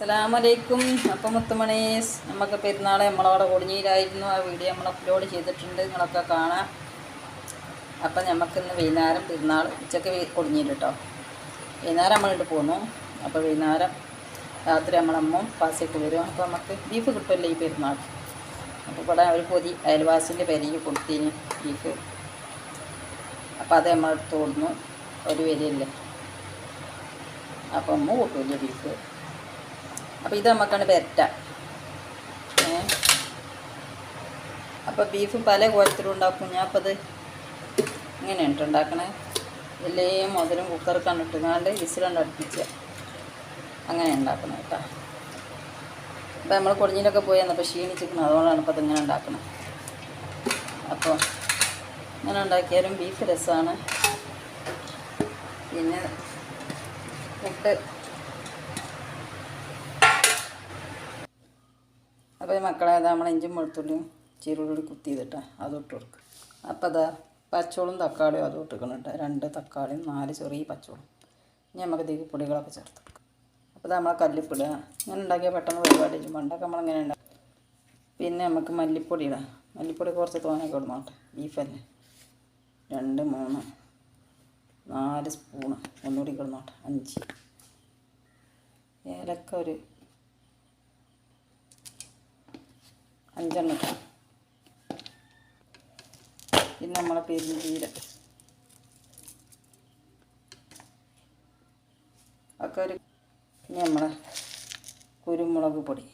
അസ്സലാമലൈക്കും. അപ്പം മുത്തുമണീസ് നമുക്ക് പെരുന്നാൾ നമ്മളവിടെ കൊടിഞ്ഞിയിലായിരുന്നു ആ വീഡിയോ നമ്മൾ അപ്ലോഡ് ചെയ്തിട്ടുണ്ട്. നിങ്ങളൊക്കെ കാണാം. അപ്പം നമുക്കിന്ന് വൈകുന്നേരം പെരുന്നാൾ ഉച്ചയ്ക്ക് കൊടിഞ്ഞില്ല കേട്ടോ വൈകുന്നേരം നമ്മളിട്ട് പോന്നു. അപ്പോൾ വൈകുന്നേരം രാത്രി നമ്മളമ്മ പാസിട്ട് വരും. അപ്പോൾ നമുക്ക് ബീഫ് കിട്ടുമല്ലോ ഈ പെരുന്നാൾ. അപ്പോൾ ഇവിടെ ഒരു പൊതി അയൽവാസിന്റെ പെരയിൽ കൊടുത്തിന് ബീഫ് അപ്പോൾ അത് നമ്മളെടുത്ത് കൊടുന്നു ഒരു വരിയല്ലേ അപ്പം അമ്മ കൂട്ടില്ല ബീഫ് അപ്പോൾ ഇത് നമുക്കാണ് പെരട്ട. അപ്പം അപ്പോൾ ബീഫ് പല കോലത്തിലും ഉണ്ടാക്കും. ഞാൻ അപ്പോൾ അത് ഇങ്ങനെ ഉണ്ടാക്കണേ. ഇതിലേ മുതലും കുക്കറൊക്കെ കണ്ടിട്ടുണ്ടാണ്ട് വിസിലുണ്ട് അടുപ്പിച്ച അങ്ങനെ ഉണ്ടാക്കണം കേട്ടോ. അപ്പോൾ നമ്മൾ കൊടിഞ്ഞിലൊക്കെ പോയി എന്നപ്പോൾ ക്ഷീണിച്ചിരിക്കുന്നത് അതുകൊണ്ടാണ് ഇപ്പോൾ അതിങ്ങനെ ഉണ്ടാക്കണം. അപ്പോൾ ഇങ്ങനെ ഉണ്ടാക്കിയാലും ബീഫ് രസമാണ് പിന്നെ മുട്ട് അപ്പോൾ ഈ മക്കളെ അതാ നമ്മൾ ഇഞ്ചും വെളുത്തുള്ളിയും ചീരുള്ളി കുത്തി ചെയ്തിട്ടാ. അത് ഇട്ട് കൊടുക്കുക അപ്പോൾ അതാ പച്ചോളും തക്കാളിയും അതും ഇട്ടിക്കണം കേട്ടോ. രണ്ട് തക്കാളിയും നാല് ചെറിയ പച്ചോളും ഇനി നമുക്ക് ഇതിലേക്ക് പൊടികളൊക്കെ ചേർത്ത് കൊടുക്കാം. അപ്പോൾ നമ്മളെ കല്ലിപ്പിടുക ഇങ്ങനെ ഉണ്ടാക്കിയാൽ പെട്ടെന്ന് പരിപാടി പണ്ടൊക്കെ നമ്മളിങ്ങനെ ഉണ്ടാക്കും പിന്നെ നമുക്ക് മല്ലിപ്പൊടി ഇടാം. മല്ലിപ്പൊടി കുറച്ച് തോനൊക്കെ ഇടണോട്ടെ ബീഫല്ലേ രണ്ട് മൂന്ന് നാല് സ്പൂണ് ഒന്നുകൂടി കിടന്നോട്ടെ അഞ്ച്. ഏലക്ക ഒരു അഞ്ചെണ്ണം ഇട്ടു. പിന്നെ നമ്മളെ പെരുംജീര. ഒക്കെ ഒരു പിന്നെ നമ്മളെ കുരുമുളക് പൊടി.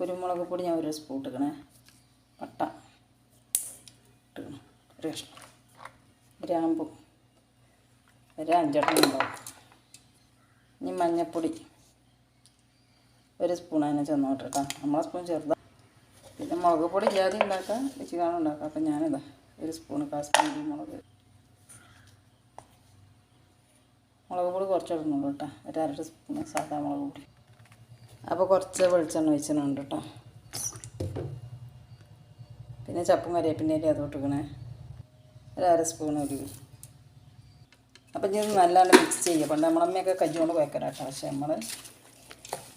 കുരുമുളക് പൊടി ഞാൻ ഒരു സ്പൂൺ ഇട്ടണേ പട്ട ഇട്ടണം ഒരു കഷ്ണം. ഗ്രാമ്പു. ഒരു അഞ്ചെണ്ണം ഉണ്ടാവും. മഞ്ഞൾപ്പൊടി ഒരു സ്പൂൺ അതിനെ ചെന്നോട്ടെ കേട്ടോ നമ്മളെ സ്പൂൺ ചെറുതാണ് പിന്നെ മുളക് പൊടി ഇല്ലാതെ ഉണ്ടാക്കാം വെച്ച് കാണാൻ ഉണ്ടാക്കാം അപ്പം ഞാനിതാ ഒരു സ്പൂൺ മുളക് മുളക്. പൊടി കുറച്ച് ഇടുന്നുള്ളൂ കേട്ടോ. ഒരു അര സ്പൂൺ സാധാ മുളക് പൊടി അപ്പോൾ കുറച്ച് വെളിച്ചെണ്ണ ഒഴിച്ചിട്ടുണ്ട് കേട്ടോ. പിന്നെ ചപ്പും കറിവേപ്പിന്റെ ഇല അത് ഇട്ടിക്കണേ ഒരു അര സ്പൂൺ ഒരു അപ്പം ഇത് നല്ലാണ്ട് മിക്സ് ചെയ്യുക. പണ്ട് നമ്മളമ്മയൊക്കെ കജ്ജി കൊണ്ട് കേട്ടോ പക്ഷേ നമ്മൾ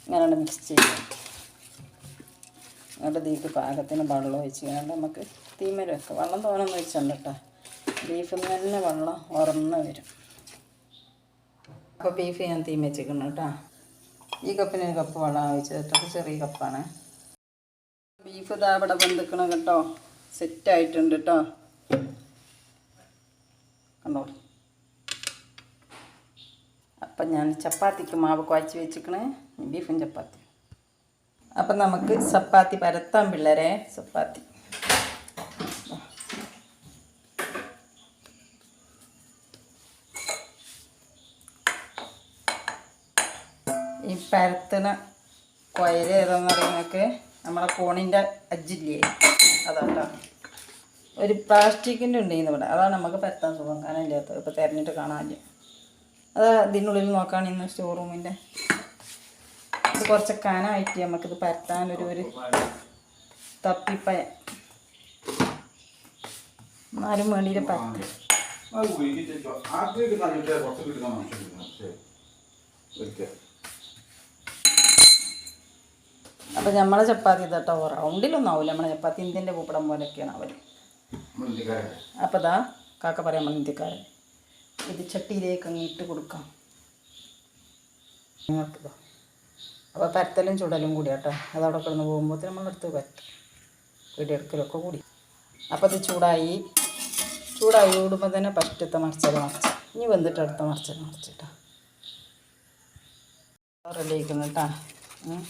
ഇങ്ങനെയാണ് മിക്സ് ചെയ്യുക. എന്നിട്ട് ഇതിലേക്ക് പാകത്തിന് വെള്ളം ഒഴിച്ച് കഴിഞ്ഞാൽ നമുക്ക് തീമരം വെക്കാം. വെള്ളം തോനൊന്നും വെച്ചിട്ടുണ്ട് കേട്ടോ ബീഫിൽ നിന്ന് തന്നെ വെള്ളം ഉറന്ന് വരും. അപ്പോൾ ബീഫ് ഞാൻ തീമ വെച്ചിരിക്കുന്നു കേട്ടോ ഈ കപ്പിന് ഒരു കപ്പ് വെള്ളം കേട്ടോ ചെറിയ കപ്പാണ് ബീഫ് ഇതാ ഇവിടെ ബന്ധുക്കണം കേട്ടോ. സെറ്റായിട്ടുണ്ട് കേട്ടോ കണ്ടോ? അപ്പം ഞാൻ ചപ്പാത്തിക്ക് മാവ് കുഴച്ച് വെച്ചിക്കണേ. ബീഫും ചപ്പാത്തി അപ്പം നമുക്ക് ചപ്പാത്തി പരത്താൻ പിള്ളേരെ. ചപ്പാത്തി. ഈ പരത്തണ കൊയര് ഏതാന്ന് പറയുന്നതൊക്കെ നമ്മളെ കോണിന്റെ അജ്ജില്ലേ അതാട്ടോ ഒരു പ്ലാസ്റ്റിക്കിന്റെ ഉണ്ടെന്ന് ഇവിടെ. അതാണ് നമുക്ക് പരത്താൻ സുഖം. കാരണം ഇല്ലാത്തത് ഇപ്പോൾ തിരഞ്ഞിട്ട് കാണാനില്ല. അത് ഇതിനുള്ളിൽ നോക്കുകയാണ് ഇന്ന് സ്റ്റോർ റൂമിന്റെ ഇത് കുറച്ച് കനായിട്ട് നമുക്കിത് പരത്താനൊരു ഒരു തപ്പിപ്പയ എന്നാലും വേണ്ടിയിട്ട് പരത്തി. അപ്പൊ നമ്മളെ ചപ്പാത്തി ഇതട്ടോ റൗണ്ടിലൊന്നും ആവില്ല നമ്മളെ ചപ്പാത്തി ഇന്ത്യന്റെ പൂപ്പടം പോലെയൊക്കെയാണ് അവർ. അപ്പൊ ഇതാ കാക്ക പറയാൻ നമ്മൾ ഇന്ത്യക്കാരൻ. ഇത് ചട്ടിയിലേക്ക് അങ്ങ് ഇട്ട് കൊടുക്കാം. നിങ്ങൾക്കിതോ അപ്പോൾ പരത്തലും ചുടലും കൂടി കേട്ടോ അതവിടെ കിടന്ന് പോകുമ്പോൾ നമ്മളെടുത്ത് പറ്റും. വീടിയെടുക്കലൊക്കെ കൂടി. അപ്പോൾ ഇത് ചൂടായി. ചൂടായി കൂടുമ്പോൾ തന്നെ പറ്റത്തെ മറിച്ചത് മറിച്ച്. ഇനി വന്നിട്ട് അടുത്ത മറിച്ചത് മറിച്ചിട്ടാണ് റെഡി ആയിക്കുന്നു കേട്ടോ. ഉം.